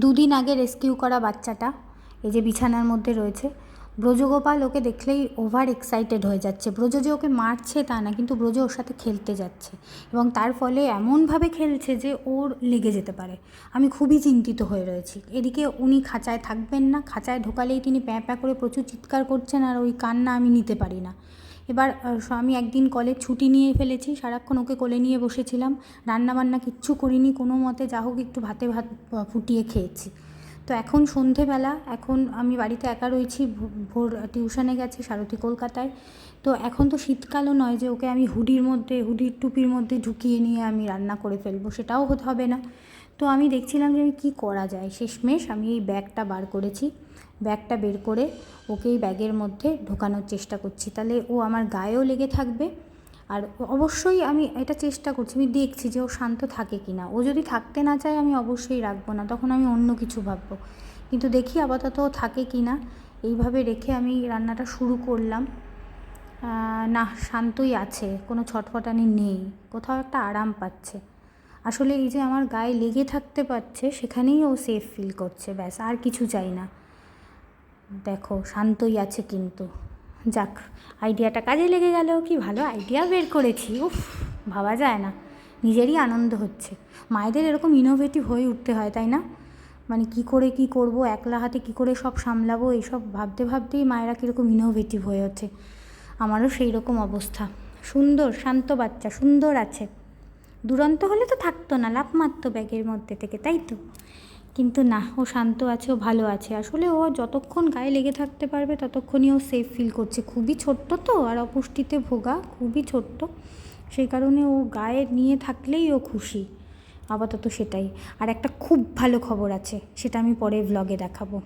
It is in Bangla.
দুদিন আগে রেস্কিউ করা বাচ্চাটা, এই যে বিছানার মধ্যে রয়েছে। ব্রজগোপাল ওকে দেখলেই ওভার এক্সাইটেড হয়ে যাচ্ছে। ব্রজ যে ওকে মারছে তা না, কিন্তু ব্রজ ওর সাথে খেলতে যাচ্ছে এবং তার ফলে এমনভাবে খেলছে যে ওর লেগে যেতে পারে। আমি খুবই চিন্তিত হয়ে রয়েছি। এদিকে উনি খাঁচায় থাকবেন না, খাঁচায় ঢোকালেই তিনি প্যাঁ প্যাঁ করে প্রচুর চিৎকার করছেন আর ওই কান্না আমি নিতে পারি না। এবার আমি একদিন কলেজ ছুটি নিয়ে ফেলেছি, সারাক্ষণ ওকে কোলে নিয়ে বসেছিলাম। রান্নাবান্না কিচ্ছু করিনি, কোনো মতে, যা হোক একটু ভাতে ভাত ফুটিয়ে খেয়েছি। তো এখন সন্ধেবেলা, এখন আমি বাড়িতে একা রয়েছি ভোর টিউশনে গেছে সারথী কলকাতায়। তো এখন তো শীতকালও নয় যে ওকে আমি হুডির মধ্যে, হুডির টুপির মধ্যে ঢুকিয়ে নিয়ে আমি রান্না করে ফেলব, সেটাও হতে হবে না। তো আমি দেখছিলাম যে আমি কী করা যায়। শেষমেশ আমি এই ব্যাগটা বার করেছি, ব্যাগটা বের করে ওকে এই ব্যাগের মধ্যে ঢোকানোর চেষ্টা করছি। তাহলে ও আমার গায়েও লেগে থাকবে আর অবশ্যই আমি এটা চেষ্টা করছি, আমি দেখছি যে ও শান্ত থাকে কি না ও যদি থাকতে না চায়, আমি অবশ্যই রাখব না, তখন আমি অন্য কিছু ভাববো। কিন্তু দেখি আপাতত ও থাকে কি না এইভাবে রেখে আমি রান্নাটা শুরু করলাম। না, শান্তই আছে, কোনো ছটফটানি নেই, কোথাও একটা আরাম পাচ্ছে। আসলে এই যে আমার গায়ে লেগে থাকতে পারছে, সেখানেই ও সেফ ফিল করছে, ব্যাস, আর কিছু চাই না। দেখো, শান্তই আছে কিন্তু। যাক আইডিয়াটা কাজে লেগে গেল কি ভালো? আইডিয়া বের করেছি। উফ, ভাবা যায় না। নিজেরই আনন্দ হচ্ছে। মায়েদের এরকম ইনোভেটিভ হয়ে উঠতে হয়, তাই না? মানে কি করে কি করব, একলা হাতে কি করে সব সামলাবো, এইসব ভাবতে ভাবতেই মায়েরা কীরকম ইনোভেটিভ হয়ে ওঠে। আমারও সেই রকম অবস্থা। সুন্দর, শান্ত বাচ্চা, সুন্দর আছে। দুরন্ত হলে তো থাকতো না লাভ মারতো ব্যাগের মধ্যে থেকে, তাই তো? কিন্তু না, ও শান্ত আছে, ও ভালো আছে। আসলে ও যতক্ষণ গায়ে লেগে থাকতে পারবে, ততক্ষণই ও সেফ ফিল করছে। খুবই ছোট্ট তো, আর অপুষ্টিতে ভোগা, খুবই ছোট্ট। সেই কারণে ও গায়ে নিয়ে থাকলেই ও খুশি। আপাতত সেটাই। আর একটা খুব ভালো খবর আছে, সেটা আমি পরে ভ্লগে দেখাবো।